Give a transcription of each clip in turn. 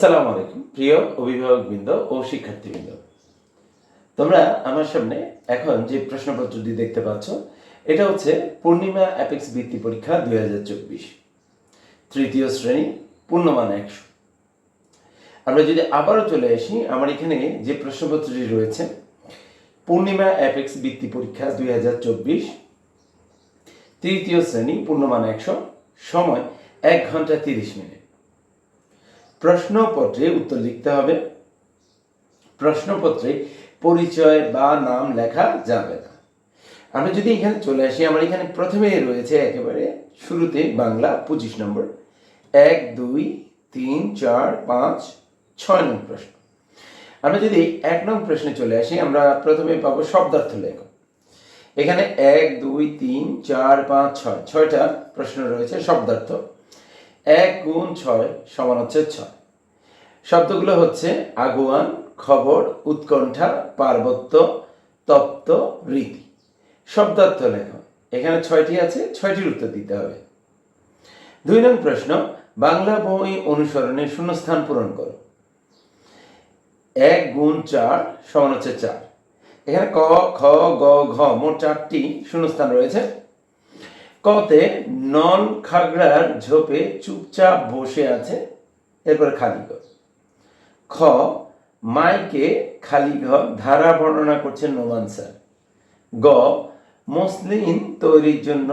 আসসালামু আলাইকুম, প্রিয় অভিভাবকবৃন্দ ও শিক্ষার্থীবৃন্দ। তোমরা আমার সামনে এখন যে প্রশ্নপত্রটি দেখতে পাচ্ছ, এটা হচ্ছে পূর্ণিমা অ্যাপেক্স বৃত্তি পরীক্ষা দুই হাজার চব্বিশ। তৃতীয় শ্রেণি, পূর্ণমান একশো। আমরা যদি আবারও চলে আসি, আমার এখানে যে প্রশ্নপত্রটি রয়েছে, পূর্ণিমা অ্যাপেক্স বৃত্তি পরীক্ষা দুই হাজার চব্বিশ, তৃতীয় শ্রেণি, পূর্ণমান একশো, সময় এক ঘণ্টা তিরিশ মিনিট। প্রশ্নপত্রে উত্তর লিখতে হবে। প্রশ্নপত্রে পরিচয় বা নাম লেখা যাবে না। আমরা যদি এখানে চলে আসি, আমার এখানে প্রথমে রয়েছে একেবারে শুরুতে বাংলা পঁচিশ নম্বর। এক, দুই, তিন, চার, পাঁচ, ছয় নং প্রশ্ন। আমরা যদি এক নং প্রশ্নে চলে আসি, আমরা প্রথমে পাবো শব্দার্থ লেখ এখানে এক, দুই, তিন, চার, পাঁচ, ছয়, ছয়টা প্রশ্ন রয়েছে শব্দার্থ। এক গুণ ছয় সমান হচ্ছে ছয়। শব্দগুলো হচ্ছে আগুয়ান, খবর, উৎকণ্ঠা, পার্বত্য, তপ্ত, রীতি। শব্দার্থ লেখ। এখানে ছয়টি আছে, ছয়টির উত্তর দিতে হবে। দুই নং প্রশ্ন, বাংলা বই অনুসরণে শূন্যস্থান পূরণ করো। এক গুণ চার সমান হচ্ছে চার। এখানে ক, খ, গ, ঘ, মোট চারটি শূন্যস্থান রয়েছে। কতে নন খাগড়ার ঝোপে চুপচাপ বসে আছে, এরপর খালি ঘর। খ, মাইকে খালি ঘর ধারা বর্ণনা করছেন নোমান স্যার। গ, মসলিন তৈরির জন্য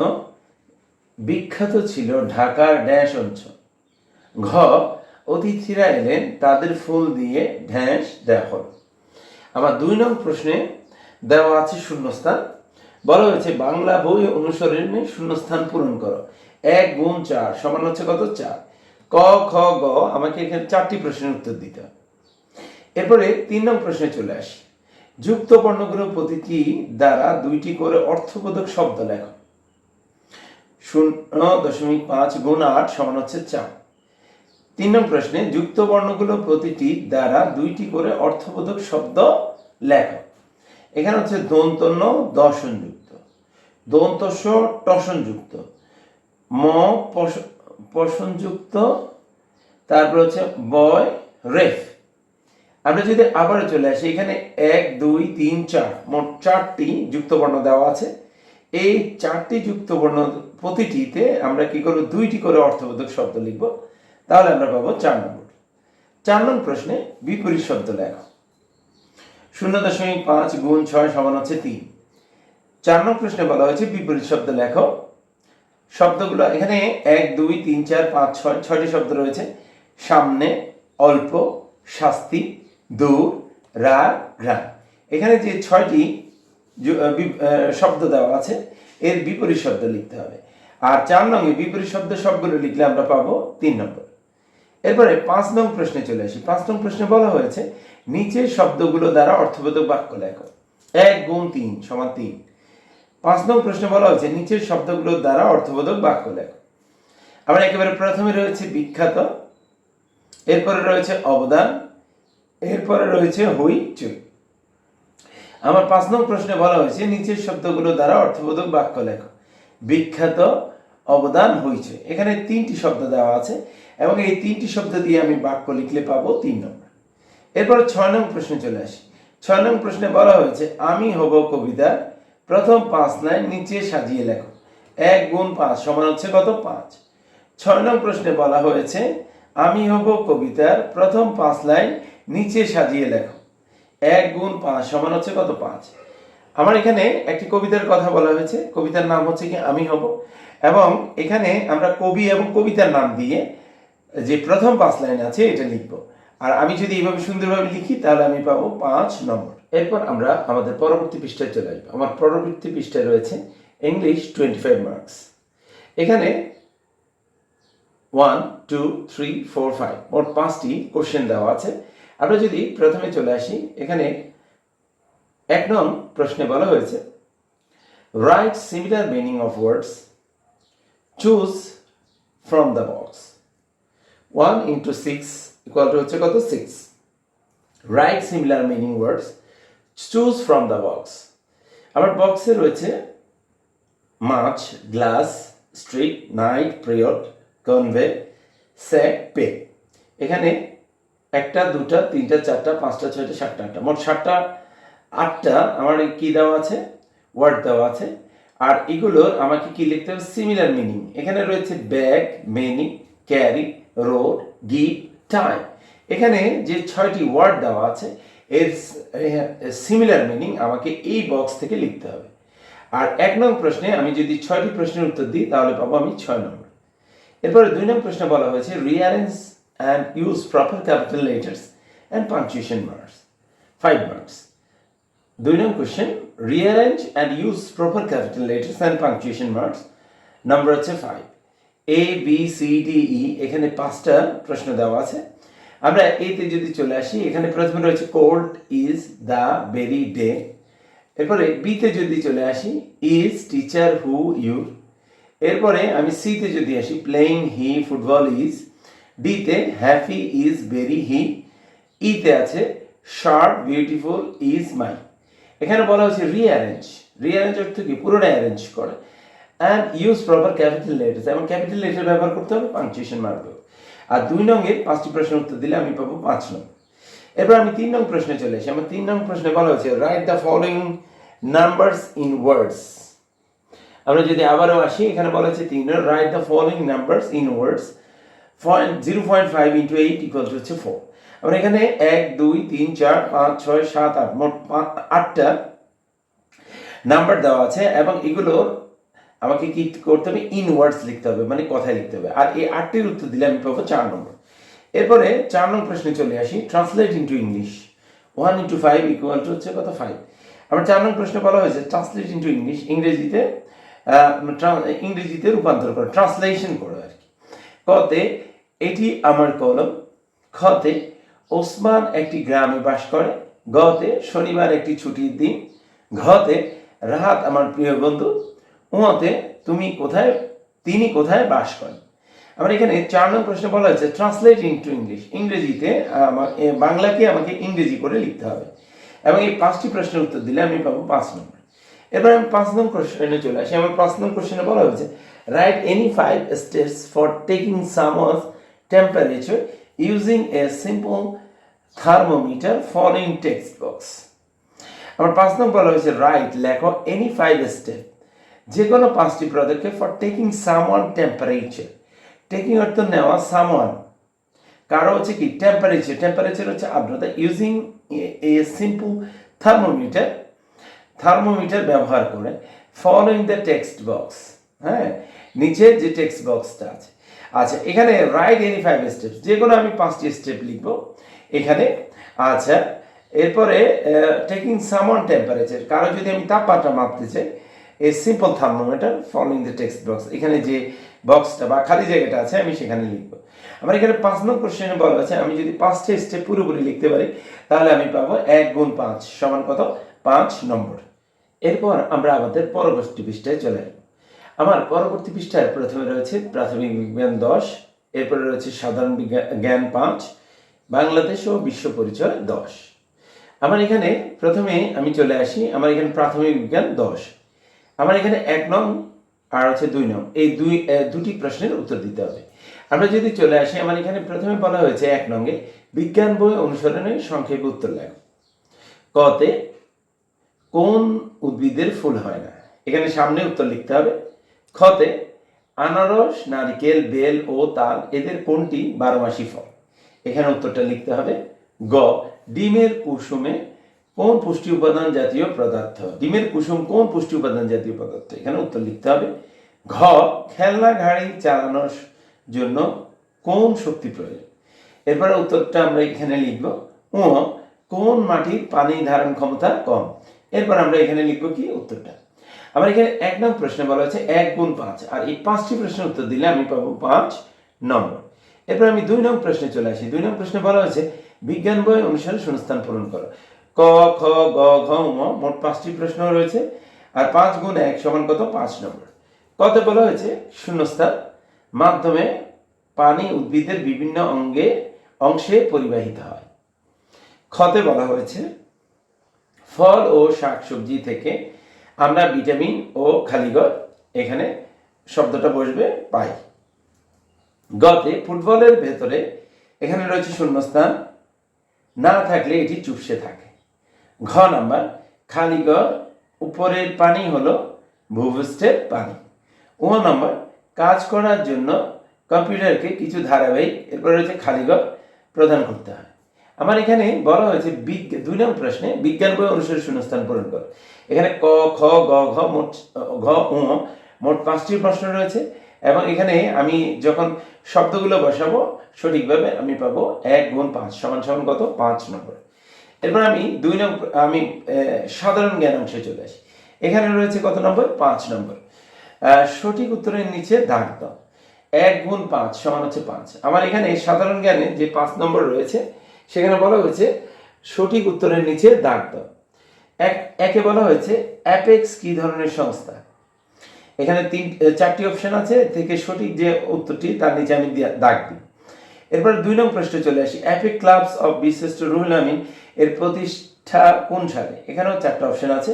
বিখ্যাত ছিল ঢাকার ড্যাশ অঞ্চল। ঘ, অতিথিরা এলেন তাদের ফুল দিয়ে ঢ্যাঁস দেওয়া হল। আমার দুই নং প্রশ্নে দেওয়া আছে শূন্যস্থান। বলা হয়েছে, বাংলা বই অনুসরণে শূন্যস্থান পূরণ করো। এক গুণ চার, সমান হচ্ছে কত? চার। ক, খ, গ, আমাকে এখানে চারটি প্রশ্নের উত্তর দিতে এরপরে তিন নং প্রশ্নে চলে আসি। যুক্ত বর্ণগুলো প্রতিটি দ্বারা দুইটি করে অর্থবোধক শব্দ লেখো। শূন্য, দশমিক পাঁচ গুণ আট সমান হচ্ছে চার। তিন নং প্রশ্নে যুক্ত বর্ণগুলো প্রতিটি দ্বারা দুইটি করে অর্থবোধক শব্দ লেখো। এখানে হচ্ছে দন্তন্য দর্শনযুক্ত। দন্তস্ব টসনযুক্ত ম পশ- পশনযুক্ত, তারপর হচ্ছে বয়, রেফ। আমরা যদি আবার চলে আসি, এখানে এক, দুই, তিন, চার, মোট চারটি যুক্তবর্ণ দেওয়া আছে। এই চারটি যুক্তবর্ণ প্রতিটিতে আমরা কি করব? দুইটি করে অর্থবোধক শব্দ লিখব। তাহলে আমরা পাবো চার নম্বর। চার নম্বর প্রশ্নে বিপরীত শব্দ লেখো। শূন্য দশমিক পাঁচ গুণ ছয় সমান হচ্ছে তিন। চার নম্বর প্রশ্নে বলা হয়েছে বিপরীত শব্দ লেখো। শব্দগুলো এখানে এক, দুই, তিন, চার, পাঁচ, ছয়, ছয়টি শব্দ রয়েছে। সামনে অল্প, শাস্তি, দূর, রাগ ঘ্রাণ এখানে যে ছয়টি শব্দ দেওয়া আছে, এর বিপরীত শব্দ লিখতে হবে। আর চার নঙে বিপরীত শব্দ সবগুলো লিখলে আমরা পাবো তিন নম্বর। এরপরে পাঁচ নং প্রশ্নে চলে আসি। পাঁচ নং প্রশ্নে বলা হয়েছে নিচের শব্দগুলো দ্বারা অর্থবোধক বাক্য লেখো। এক গুণ তিন সমান তিন। পাঁচ নং প্রশ্নে বলা হয়েছে, নিচের শব্দগুলো দ্বারা অর্থবোধক বাক্য লেখো। আমরা একেবারে প্রথমে রয়েছে বিখ্যাত, এরপরে রয়েছে অবদান, এরপরে রয়েছে হই চুই আমার পাঁচ নং প্রশ্নে বলা হয়েছে, নিচের শব্দগুলো দ্বারা অর্থবোধক বাক্য লেখো। বিখ্যাত, অবদান হইছে এখানে তিনটি শব্দ দেওয়া আছে এবং এই তিনটি শব্দ দিয়ে আমি বাক্য লিখলে পাবো তিন নম্বর এরপর ছয় নং প্রশ্নে চলে আসি। ছয় নং প্রশ্নে বলা হয়েছে, আমি হব কবিতা প্রথম পাঁচ লাইন নিচে সাজিয়ে লেখো। এক গুণ পাঁচ সমান হচ্ছে কত? পাঁচ। ছয় নং প্রশ্নে বলা হয়েছে, আমি হব কবিতার প্রথম পাঁচ লাইন নিচে সাজিয়ে লেখো। এক গুণ পাঁচ সমান হচ্ছে কত? পাঁচ। আমার এখানে একটি কবিতার কথা বলা হয়েছে, কবিতার নাম হচ্ছে কি? আমি হব। এবং এখানে আমরা কবি এবং কবিতার নাম দিয়ে যে প্রথম পাঁচ লাইন আছে, এটা লিখব। আর আমি যদি এইভাবে সুন্দরভাবে লিখি, তাহলে আমি পাবো পাঁচ নম্বর। এরপর আমরা আমাদের পরবর্তী পৃষ্ঠায় চলে আসব। আমার পরবর্তী পৃষ্ঠায় রয়েছে ইংলিশ টোয়েন্টি ফাইভ মার্কস এখানে one two three four five মোট পাঁচটি কোশ্চেন দেওয়া আছে। আমরা যদি প্রথমে চলে আসি, এখানে এক নং প্রশ্নে বলা হয়েছে write similar meaning of words choose from the box one into six equal to হচ্ছে কত? Six write similar meaning words choose from the box আমার বক্সে রয়েছে much glass street night period convey sack pay এখানে একটা, দুটা, তিনটা, চারটা, পাঁচটা, ছয়টা, সাতটা, আটটা। মোট সাতটা, আটটা আমার কি দেওয়া আছে? ওয়ার্ড দেওয়া আছে। আর এগুলোর আমাকে কি লিখতে হবে? সিমিলার মিনিং এখানে রয়েছে bag many carry road give time এখানে যে ছয়টি ওয়ার্ড দেওয়া আছে, এর সিমিলার মিনিং আমাকে এই বক্স থেকে লিখতে হবে। আর এক নং প্রশ্নে আমি যদি ছয়টি প্রশ্নের উত্তর দিই, তাহলে পাবো আমি ছয় নম্বর। এরপরে দুই নম্বর প্রশ্নে বলা হয়েছে rearrange and use proper capital letters and punctuation marks five marks দুই question rearrange and use proper capital letters and punctuation marks number হচ্ছে five A B C D E এখানে পাঁচটা প্রশ্ন দেওয়া আছে। আমরা এতে যদি চলে আসি, এখানে প্রথমে রয়েছে cold is the very day এরপরে বিতে যদি চলে আসি ইজ টিচার হু ইউ এরপরে আমি সিতে যদি আসি প্লেইং হি ফুটবল ইজ ডিতে হ্যাপি ইজ ভেরি হি ইতে আছে শার্ট বিউটিফুল ইজ মাই এখানে বলা হচ্ছে রিঅ্যারেঞ্জ রিঅ্যারেঞ্জ অর্থ কি? পুরোটা অ্যারেঞ্জ করে। And use proper capital letters এবং ক্যাপিটাল লেটার ব্যবহার করতে হবে পাংচুয়েশন মার্ক আর দুই নঙ্গে পাঁচটি প্রশ্নের উত্তর দিলে আমি পাবো পাঁচ নং। এরপর আমি তিন নং প্রশ্নে চলে আসি। আমার তিন নং প্রশ্নে বলা হয়েছে write the following numbers in words আমরা যদি আবারও আসি, এখানে বলা হচ্ছে তিন write the following numbers in words point zero point five into eight equal to হচ্ছে ফোর আমরা এখানে এক, দুই, তিন, চার, পাঁচ, ছয়, সাত, আট, মোট আটটা নাম্বার দেওয়া আছে এবং এগুলোর আমাকে কি করতে হবে? ইন ওয়ার্ডস লিখতে হবে মানে কথায় লিখতে হবে। আর এই আটটির উত্তর দিলে আমি পাবো চার নম্বর। এরপরে চার নম্বর প্রশ্নে চলে আসি। Translate into English one into five equal to হচ্ছে কত? ফাইভ আমার চার নম্বর প্রশ্নে বলা হয়েছে ট্রান্সলেট ইন্টু ইংলিশ ইংরেজিতে ইংরেজিতে রূপান্তর করো ট্রান্সলেশন করো আর কি। কতে এটি আমার কলম। খতে ওসমান একটি গ্রামে বাস করে। গতে শনিবার একটি ছুটির দিন। ঘতে রাহাত আমার প্রিয় বন্ধু। উঁতে তুমি কোথায়, তিনি কোথায় বাস করেন? আমার এখানে চার নম্বর প্রশ্ন বলা হয়েছে ট্রান্সলেট ইনটু ইংলিশ ইংরেজিতে আমার বাংলাকে আমাকে ইংরেজি করে লিখতে হবে। এবং এই পাঁচটি প্রশ্নের উত্তর দিলে আমি পাবো পাঁচ নম্বর এবার আমি পাঁচ নম্বর কোশ্চেনে চলে আসি। আমার পাঁচ নম্বর কোশ্চেনে বলা হয়েছে write any five steps for taking some of temperature using a simple thermometer following text box আমার পাঁচ নম্বর বলা হয়েছে রাইট লেখো এনি ফাইভ স্টেপ যে কোনো পাঁচটি পদক্ষেপ for taking someone temperature taking অর্থ নেওয়া সামওয়ান কারও হচ্ছে কি টেম্পারেচার টেম্পারেচার হচ্ছে আর্দ্রতা। Using a simple thermometer thermometer ব্যবহার করে ফলোইং দ্য টেক্সট বক্স হ্যাঁ নিচের যে টেক্সট বক্সটা আছে। আচ্ছা এখানে রাইট এনি ফাইভ স্টেপস যে কোনো আমি পাঁচটি স্টেপ লিখব। এখানে আচ্ছা এরপরে টেকিং সামন টেম্পারেচার কারও যদি আমি তাপমাত্রা মাপতে চাই এই simple thermometer following the text box এখানে যে বক্সটা বা খালি জায়গাটা আছে, আমি সেখানে লিখব। আমার এখানে পাঁচ নম্বর কোশ্চেনে বলা আছে, আমি যদি পাঁচটা স্টেপ পুরোপুরি লিখতে পারি, তাহলে আমি পাবো এক গুণ পাঁচ সমান কত? পাঁচ নম্বর। এরপর আমরা আমাদের পরবর্তী পৃষ্ঠায় চলে আসব। আমার পরবর্তী পৃষ্ঠায় প্রথমে রয়েছে প্রাথমিক বিজ্ঞান দশ, এরপরে রয়েছে সাধারণ বিজ্ঞা- জ্ঞান পাঁচ, বাংলাদেশ ও বিশ্ব পরিচয় দশ। আমার এখানে প্রথমে আমি চলে আসি, আমার এখানে প্রাথমিক বিজ্ঞান দশ। আমার এখানে এক নং, আর হচ্ছে দুই নং। এই দুই দুটি প্রশ্নের উত্তর দিতে হবে। আমরা যদি চলে আসি, আমার এখানে প্রথমে বলা হয়েছে এক নঙ্গে বিজ্ঞান বই অনুসরণে সংক্ষেপে উত্তর লেখ। কতে, কোন উদ্ভিদের ফুল হয় না? এখানে সামনে উত্তর লিখতে হবে। খতে, আনারস, নারকেল, বেল ও তাল, এদের কোনটি বারোমাসি ফল? এখানে উত্তরটা লিখতে হবে গ, ডিমের কুসুমে কোন পুষ্টি উপাদান জাতীয় পদার্থ? ডিমের কুসুম কোন পুষ্টি উপাদান জাতীয় পদার্থ? এখানে উত্তর লিখতে হবে। ঘ, খেলনা গাড়ি চালানোর জন্য কোন শক্তি প্রয়োজন? এরপরে উত্তরটা আমরা এখানে লিখব। ও কোন মাটির পানি ধারণ ক্ষমতা কম? এরপর আমরা এখানে লিখব কি? উত্তরটা। আমার এখানে এক নং প্রশ্নে বলা হচ্ছে এক গুণ পাঁচ। আর এই পাঁচটি প্রশ্নের উত্তর দিলে আমি পাবো পাঁচ নম্বর। এরপর আমি দুই নং প্রশ্নে চলে আসি। দুই নং প্রশ্নে বলা হয়েছে, বিজ্ঞান বই অনুসারে শূন্যস্থান পূরণ করো। ক, খ, গ, ঘ ম মোট পাঁচটি প্রশ্ন রয়েছে। আর পাঁচ গুণ এক সমান কত? পাঁচ নম্বর। কত বলা হয়েছে? শূন্যস্থান। মাধ্যমে পানি উদ্ভিদের বিভিন্ন অঙ্গে, অংশে পরিবাহিত হয়। ক্ষতে বলা হয়েছে, ফল ও শাকসবজি থেকে আমরা ভিটামিন ও খালিগর এখানে শব্দটা বসবে, পাই। গতে ফুটবলের ভেতরে এখানে রয়েছে শূন্যস্থান। না থাকলে এটি চুপসে থাকে। ঘ নাম্বার, খালি ঘর, উপরের পানি হলো ভূপৃষ্ঠের পানি। ও নাম্বার, কাজ করার জন্য কম্পিউটারকে কিছু ধারাবাহিক, এরপর রয়েছে খালি ঘর প্রদান করতে হয়। আমার এখানে বলা হয়েছে বিজ্ঞান দুই নম্বর প্রশ্নে বিজ্ঞান বই অনুসারে শূন্যস্থান পূরণ কর। এখানে ক, খ, গ, ঘ, মোট, ঘ উ মোট পাঁচটি প্রশ্ন রয়েছে এবং এখানে আমি যখন শব্দগুলো বসাবো, সঠিকভাবে আমি পাবো এক গুণ পাঁচ, সমান সমান কত? পাঁচ নম্বর। এরপর আমি দুই নম্বর আমি সাধারণ জ্ঞান অংশে চলে আসি। এখানে রয়েছে কত নম্বর? পাঁচ নম্বর। সঠিক উত্তরের নিচে দাগ দাও। এক গুণ পাঁচ সমান হচ্ছে পাঁচ। আমার এখানে সাধারণ জ্ঞানে যে পাঁচ নম্বর রয়েছে, সেখানে বলা হয়েছে, সঠিক উত্তরের নিচে দাগ দাও। এক, একে বলা হয়েছে, অ্যাপেক্স কি ধরনের সংস্থা? এখানে তিন চারটি অপশন আছে থেকে সঠিক যে উত্তরটি, তার নিচে আমি দাগ দিই। এরপর দুই নম্বর প্রশ্নে চলে আসি। অ্যাপেক ক্লাবস অফ বিশিষ্ট রুহুল আমিন এর প্রতিষ্ঠা কোন সালে? এখানেও চারটা অপশন আছে।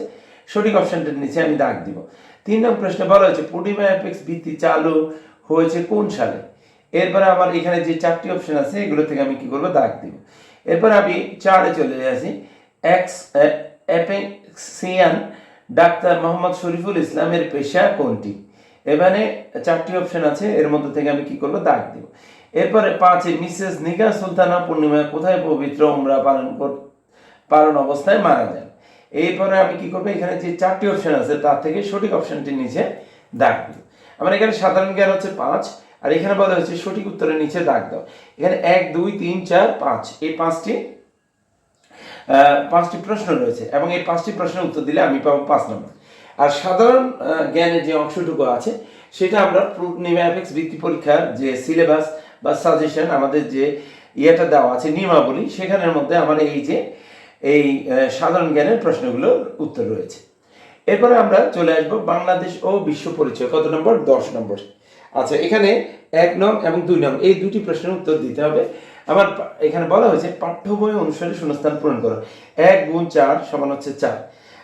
সঠিক অপশনটার নিচে আমি দাগ দিব। তিন নম্বর প্রশ্নে বলা হয়েছে, পূর্ণিমা অ্যাপেক্স ভিত্তি চালু হয়েছে কোন সালে? এরপরে আমার এখানে যে চারটি অপশন আছে, এগুলো থেকে আমি কি করব? দাগ দিব। এরপর আমি চারে চলে আসি। Ex Apexian doctor Mohammad Shariful ইসলামের পেশা কোনটি? এখানে চারটি অপশন আছে, এর মধ্যে থেকে আমি কি করব? দাগ দিব। এরপরে পাঁচে মিসেস নিগা সুলতানা পূর্ণিমা কোথায় পবিত্র উমরা পালন পালন অবস্থায় মারা যান। এরপরে আমি কি করব? এখানে যে চারটি অপশন আছে, তার থেকে সঠিক অপশনটির নিচে দাগ দিব আমার এখানে সাধারণ জ্ঞান হচ্ছে পাঁচ, আর এখানে বলা হচ্ছে সঠিক উত্তরের নিচে দাগ দাও। এখানে এক, দুই, তিন, চার, পাঁচ, এই পাঁচটি পাঁচটি প্রশ্ন রয়েছে, এবং এই পাঁচটি প্রশ্নের উত্তর দিলে আমি পাবো পাঁচ নম্বর। আর সাধারণ জ্ঞানের যে অংশটুকু আছে, সেটা আমরা নিম্যাপিক্স বৃত্তি পরীক্ষার যে সিলেবাস বা সাজেশন আমাদের যে ইয়েটা দেওয়া আছে নিয়মাবলী, সেখানের মধ্যে আমার এই যে, এই সাধারণ জ্ঞানের প্রশ্নগুলোর উত্তর রয়েছে। এরপরে আমরা চলে আসব বাংলাদেশ ও বিশ্ব পরিচয়, কত নম্বর? দশ নম্বর। আচ্ছা এখানে এক নং এবং দুই নং, এই দুটি প্রশ্নের উত্তর দিতে হবে। আমার এখানে বলা হয়েছে পাঠ্য বই অনুসারে শূন্যস্থান পূরণ করো। এক গুণ চার সমান হচ্ছে চার।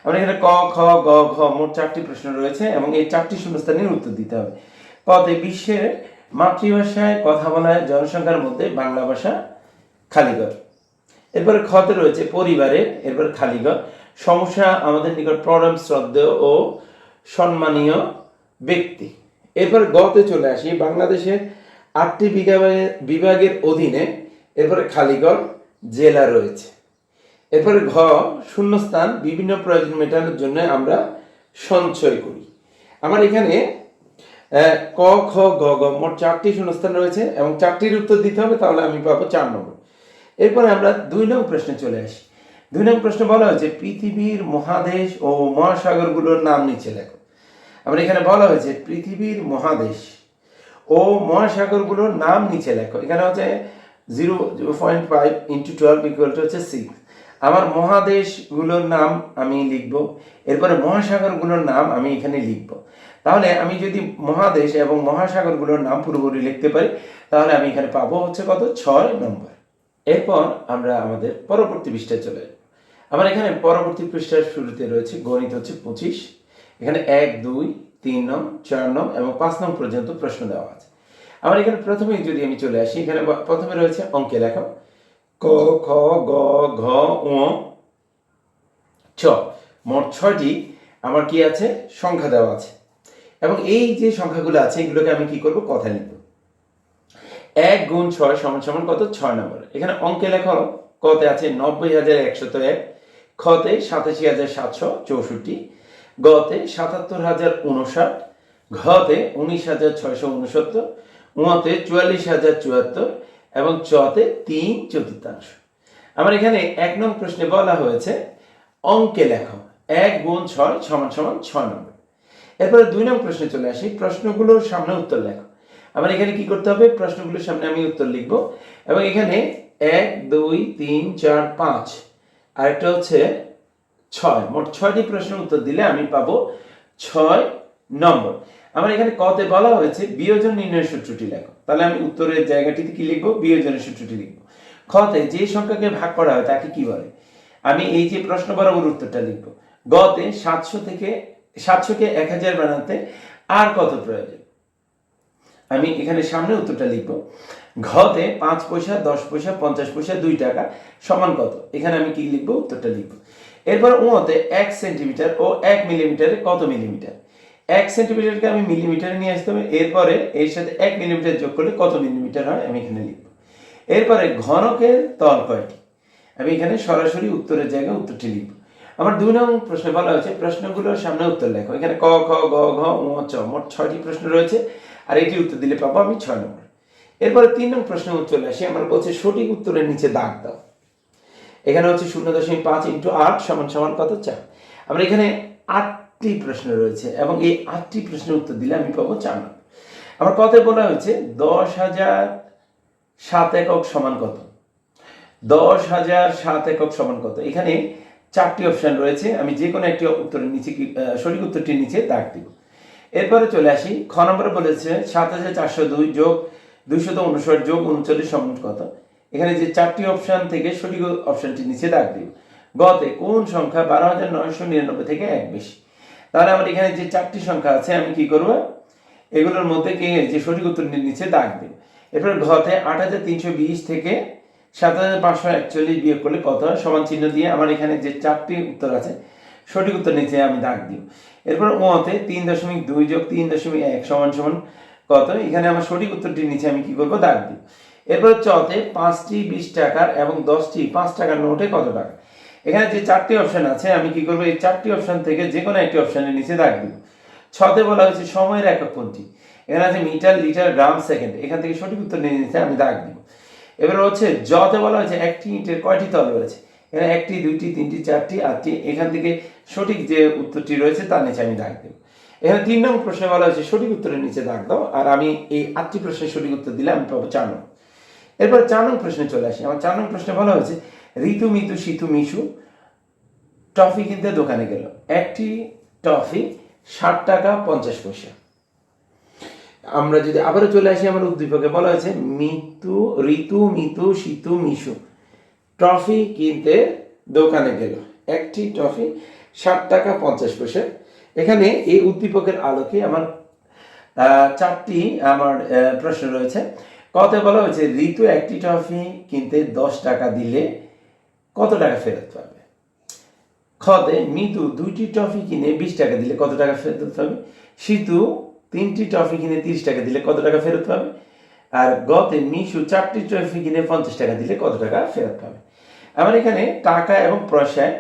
আমরা এখানে ক, খ, গ, ঘ, মোট চারটি প্রশ্ন রয়েছে এবং এই চারটি শূন্যস্থানের উত্তর দিতে হবে। কতে বিশ্বের মাতৃভাষায় কথা বলা জনসংখ্যার মধ্যে বাংলা ভাষা খালিগড় এরপরে খতে রয়েছে পরিবারের, এরপর খালিগড় সমস্যা, আমাদের নিকট পরম শ্রদ্ধেয় ও সম্মানীয় ব্যক্তি। এরপর গতে চলে আসি, বাংলাদেশের আটটি বিভাগের অধীনে এরপরে খালিগড় জেলা রয়েছে। এরপরে ঘ, শূন্যস্থান, বিভিন্ন প্রয়োজন মেটানোর জন্য আমরা সঞ্চয় করি। আমার এখানে ক, খ, গ গ, মোট চারটি শূন্যস্থান রয়েছে এবং চারটির উত্তর দিতে হবে, তাহলে আমি পাবো চার নম্বর। এরপরে আমরা দুই নং প্রশ্নে চলে আসি। দুই নং প্রশ্নে বলা হয়েছে, পৃথিবীর মহাদেশ ও মহাসাগরগুলোর নাম নিচে লেখো। আমরা এখানে বলা হয়েছে, পৃথিবীর মহাদেশ ও মহাসাগরগুলোর নাম নিচে লেখো। এখানে হচ্ছে zero point five into twelve equal to হচ্ছে সিক্স আমার মহাদেশগুলোর নাম আমি লিখব, এরপরে মহাসাগরগুলোর নাম আমি এখানে লিখব। তাহলে আমি যদি মহাদেশ এবং মহাসাগরগুলোর নাম পুরোপুরি লিখতে পারি, তাহলে আমি এখানে পাবো হচ্ছে কত? ছয় নম্বর। এরপর আমরা আমাদের পরবর্তী পৃষ্ঠায় চলে আমার এখানে পরবর্তী পৃষ্ঠার শুরুতে রয়েছে গণিত হচ্ছে পঁচিশ। এখানে এক, দুই, তিন নং, চার নং এবং পাঁচ নং পর্যন্ত প্রশ্ন দেওয়া আছে। আমার এখানে প্রথমেই যদি আমি চলে আসি, এখানে প্রথমে রয়েছে অঙ্কে লেখা। ক, খ, গ, ঘ ছ। মোট ছয়টি। আমার কি আছে? সংখ্যা দেওয়া আছে। এবং এই যে সংখ্যাগুলো আছে, এগুলোকে আমি কি করব? কথা লিখব। এক গুণ ছয় সমান সমান কত? ছয় নম্বর। এখানে অঙ্কে লেখা, কতে আছে নব্বই হাজার একশত এক, খতে সাতাশি হাজার সাতশো চৌষট্টি, গতে সাতাত্তর হাজার উনষাট ঘতে উনিশ হাজার ছয়শো উনসত্তর উঁতে চুয়াল্লিশ হাজার চুয়াত্তর এবং চতে তিন চতুর্থাংশ। আমার এখানে এক নং প্রশ্নে বলা হয়েছে, অঙ্কে লেখো, এক গুণ ছয় সমান সমান ছয় নম্বর। এরপরে দুই নং প্রশ্নে চলে আসি। প্রশ্নগুলোর সামনে উত্তর লেখো। আমার এখানে কি করতে হবে? প্রশ্নগুলোর সামনে আমি উত্তর লিখব। এবং এখানে এক, দুই, তিন, চার, পাঁচ। আরেকটা হচ্ছে ছয়। মোট ছয়টি প্রশ্নের উত্তর দিলে আমি পাবো ছয় নম্বর। আমার এখানে কতে বলা হয়েছে বিয়োজন নির্ণয়ের সূত্রটি লেখো। তাহলে আমি উত্তরের জায়গাটিতে কি লিখব? বিয়োজনের সূত্রটি লিখব। খতে যে সংখ্যাকে ভাগ করা হয় তাকে কি বলে? আমি এই যে প্রশ্ন বরাবর উত্তরটা লিখব। গতে সাতশো থেকে সাতশোকে এক হাজার বানাতে আর কত প্রয়োজন? আমি এখানে সামনে উত্তরটা লিখব। ঘতে পাঁচ পয়সা, দশ পয়সা, পঞ্চাশ পয়সা, দুই টাকা সমান কত? এখানে আমি কি লিখব? উত্তরটা লিখব। এরপর উঁতে এক সেন্টিমিটার ও এক মিলিমিটারে কত মিলিমিটার? এক সেন্টিমিটারকে আমি মিলিমিটারে নিয়ে আসতে হবে। এরপরে এর সাথে এক মিলিমিটার যোগ করলে কত মিলিমিটার হয়? আমি এখানে লিখব। এরপরে ঘনকের তল কয়টি? আমি এখানে সরাসরি উত্তরের জায়গায় উত্তরটি লিখব। আমার দুই নং প্রশ্নে বলা হয়েছে প্রশ্নগুলোর সামনে উত্তর লেখো। এখানে ক, খ, গ, ঘ, উ চ, মোট ছয়টি প্রশ্ন রয়েছে, আর এটি উত্তর দিলে পাবো আমি ছয় নম্বর এরপরে তিন নং প্রশ্নে চলে আসি। আমার বলছে, সঠিক উত্তরের নিচে দাগ দাও। এখানে হচ্ছে শূন্য দশমিক পাঁচ ইন্টু আট সমান সমান কত চার? আমরা এখানে আটটি প্রশ্ন রয়েছে, এবং এই আটটি প্রশ্নের উত্তর দিলে আমি পাবো চার নম্বর আমার কথায় বলা হয়েছে, দশ হাজার সাত একক সমান কত? দশ হাজার সাত একক সমান কত? এখানে চারটি অপশন রয়েছে। আমি যে কোনো একটি উত্তরের নিচে সঠিক উত্তরটির নিচে দাগ দিব। এরপরে চলে আসি, খ নম্বরে বলেছে সাত হাজার চারশো দুই যোগ দুইশত উনষাট যোগ উনচল্লিশ সমান কত? এখানে যে চারটি অপশন থেকে সঠিক অপশনটির নিচে দাগ দিব। গতে কোন সংখ্যা বারো হাজার নয়শো নিরানব্বই থেকে এক বেশি? তাহলে আমার এখানে যে চারটি সংখ্যা আছে, আমি কি করব? এগুলোর মধ্যে কে যে সঠিক উত্তরটির নিচে দাগ দিব? এরপর ঘতে আট হাজার তিনশো বিশ থেকে সাত হাজার পাঁচশো একচল্লিশ বিয়োগ করলে কত হয়? সমান চিহ্ন দিয়ে আমার এখানে যে চারটি উত্তর আছে, সঠিক উত্তর নিচে আমি দাগ দিব। এরপর ওতে তিন দশমিক দুই যোগ তিন দশমিক এক সমান সমান কত? এখানে আমার সঠিক উত্তরটির নিচে আমি কি করব? দাগ দিব। এরপর চতে পাঁচটি বিশ টাকার এবং দশটি পাঁচ টাকার নোটে কত টাকা? এখানে যে চারটি অপশন আছে, আমি কি করব? এই চারটি অপশন থেকে যে কোনো একটি অপশনের নিচে দাগ দিব। ছতে বলা হয়েছে সময়ের একক কোনটি? এখানে আছে মিটার, লিটার, গ্রাম, সেকেন্ড। এখান থেকে সঠিক উত্তর নিয়ে নিতে আমি দাগ দিব। এবার হচ্ছে জতে বলা হয়েছে, একটি ইটের কয়টি তল রয়েছে? এখানে একটি, দুইটি, তিনটি, চারটি, আটটি, এখান থেকে সঠিক যে উত্তরটি রয়েছে তার নিচে আমি দাগ দেব। এখানে তিন নম্বর প্রশ্নে বলা হয়েছে, সঠিক উত্তরের নিচে দাগ দাও, আর আমি এই আটটি প্রশ্নের সঠিক উত্তর দিলে আমি পাবো চার নম্বর এরপর চার নম্বর প্রশ্নে চলে আসি। আমার চার নম্বর প্রশ্নে বলা হয়েছে, ঋতু মিতু শীতু মিশু, টফি কিনতে দোকানে গেল। একটি টফি ষাট টাকা পঞ্চাশ পয়সা। আমরা যদি আবারও চলে আসি আমার উদ্দীপকে, বলা হয়েছে মিতু ঋতু মিতু শীতু, মিশু। ট্রফি কিনতে দোকানে গেল। একটি ট্রফি, ষাট টাকা পঞ্চাশ পয়সা। এখানে এই উদ্দীপকের আলোকে আমার চারটি আমার প্রশ্ন রয়েছে। কত বলা হয়েছে, ঋতু একটি ট্রফি কিনতে দশ টাকা দিলে কত টাকা ফেরত পাবে? খতে মিতু দুইটি ট্রফি কিনে বিশ টাকা দিলে কত টাকা ফেরত পাবে? শীতু তিনটি ট্রফি কিনে তিরিশ টাকা দিলে কত টাকা ফেরত পাবে? আর গতে মিশু চারটি ট্রফি কিনে পঞ্চাশ টাকা দিলে কত টাকা ফেরত পাবে? আমার এখানে টাকা এবং পয়সায়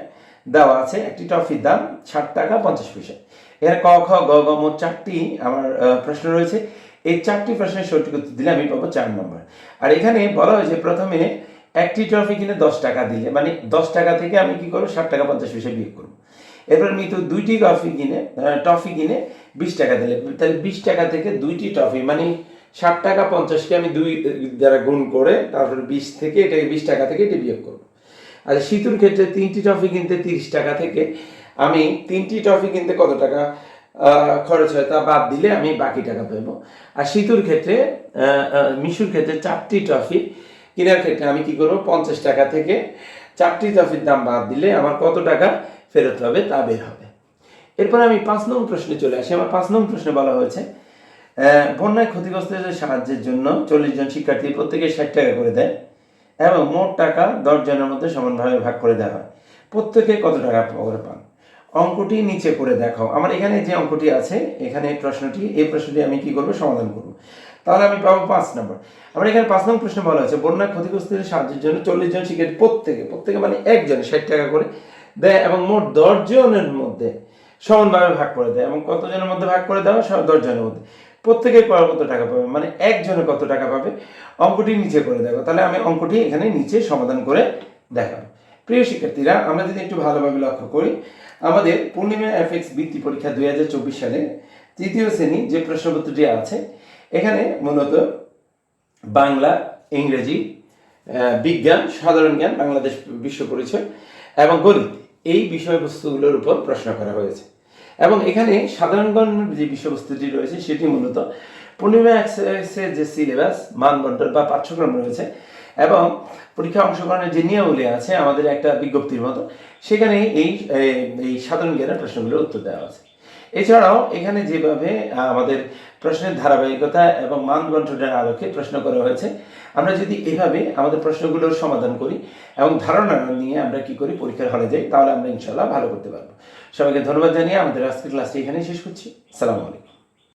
দেওয়া আছে, একটি ট্রফির দাম ষাট টাকা পঞ্চাশ পয়সা। এখানে ক, খ, গ গ মোট চারটি আমার প্রশ্ন রয়েছে। এই চারটি প্রশ্নের সঠিক উত্তর দিলে আমি পাবো চার নম্বর। আর এখানে বলা হয়েছে প্রথমে একটি ট্রফি কিনে দশ টাকা দিলে মানে দশ টাকা থেকে আমি কি করব? ষাট টাকা পঞ্চাশ পয়সা বিয়োগ করব। এরপর মিতু দুইটি কফি কিনে টফি কিনে বিশ টাকা দিলে। তাহলে বিশ টাকা থেকে দুইটি টফি মানে ষাট টাকা পঞ্চাশকে আমি দুই দ্বারা গুণ করে তারপরে বিশ থেকে এটাকে বিশ টাকা থেকে এটা বিয়োগ করব। আর শীতুর ক্ষেত্রে তিনটি টফি কিনতে তিরিশ টাকা থেকে আমি তিনটি টফি কিনতে কত টাকা খরচ হয় তা বাদ দিলে আমি বাকি টাকা পাবো। আর শীতুর ক্ষেত্রে মিশুর ক্ষেত্রে চারটি টফি কেনার ক্ষেত্রে আমি কি করব, পঞ্চাশ টাকা থেকে চারটি টফির দাম বাদ দিলে আমার কত টাকা ফেরত হবে, তা বের হবে। এরপর আমি পাঁচ নং প্রশ্নে চলে আসি। আমার পাঁচ নং প্রশ্নে বলা হয়েছে বন্যায় ক্ষতিগ্রস্তদের সাহায্যের জন্য চল্লিশ জন শিক্ষার্থী প্রত্যেকে ষাট টাকা করে দেয় এবং মোট টাকা দশ জনের মধ্যে সমানভাবে ভাগ করে দেওয়া হয়। প্রত্যেকে কত টাকা করে পান? অঙ্কটি নিচে করে দেখাও। আমার এখানে যে অঙ্কটি আছে, এখানে প্রশ্নটি, এই প্রশ্নটি আমি কি করব? সমাধান করব। তাহলে আমি পাবো পাঁচ নম্বর। আমার এখানে পাঁচ নম্বর প্রশ্ন বলা হয়েছে বন্যা ক্ষতিগ্রস্তদের সাহায্যের জন্য চল্লিশ জন শিক্ষার্থী প্রত্যেকে প্রত্যেকে মানে একজন ষাট টাকা করে দেয় এবং মোট দশ জনের মধ্যে সমানভাবে ভাগ করে দেয় এবং কতজনের মধ্যে ভাগ করে দেওয়া সব দশ জনের মধ্যে প্রত্যেকে কত টাকা পাবে? মানে একজনে কত টাকা পাবে? অঙ্কটি নিচে করে দেখো। তাহলে আমি অঙ্কটি এখানে নিচে সমাধান করে দেখাবো। প্রিয় শিক্ষার্থীরা, আমরা যদি একটু ভালোভাবে লক্ষ্য করি, আমাদের পূর্ণিমা এফএক্স বৃত্তি পরীক্ষা দুই হাজার চব্বিশ সালে তৃতীয় শ্রেণি যে প্রশ্নপত্রটি আছে, এখানে মূলত বাংলা, ইংরেজি বিজ্ঞান, সাধারণ জ্ঞান, বাংলাদেশ বিশ্ব পরিচয় এবং গণিত এই বিষয়বস্তুগুলোর উপর প্রশ্ন করা হয়েছে। এবং এখানে সাধারণ যে বিষয়বস্তুটি রয়েছে সেটি মূলত পূর্ণিমা এক্সেসের যে সিলেবাস মানবন্টন বা পাঠ্যক্রম রয়েছে এবং পরীক্ষা অংশগ্রহণের যে নিয়মাবলী আছে, আমাদের একটা বিজ্ঞপ্তির মতো, সেখানে এই এই সাধারণ জ্ঞানের প্রশ্নগুলোর উত্তর দেওয়া আছে। এছাড়াও এখানে যেভাবে আমাদের প্রশ্নের ধারাবাহিকতা এবং মান বন্টনের আলোকে প্রশ্ন করা হয়েছে আমরা যদি এভাবে আমাদের প্রশ্নগুলোর সমাধান করি এবং ধারণা নিয়ে আমরা কি করি, পরীক্ষার হলে যাই, তাহলে আমরা ইনশাল্লাহ ভালো করতে পারব। সবাইকে ধন্যবাদ জানিয়ে আমাদের আজকের ক্লাসটি এখানেই শেষ করছি। সালামু আলাইকুম।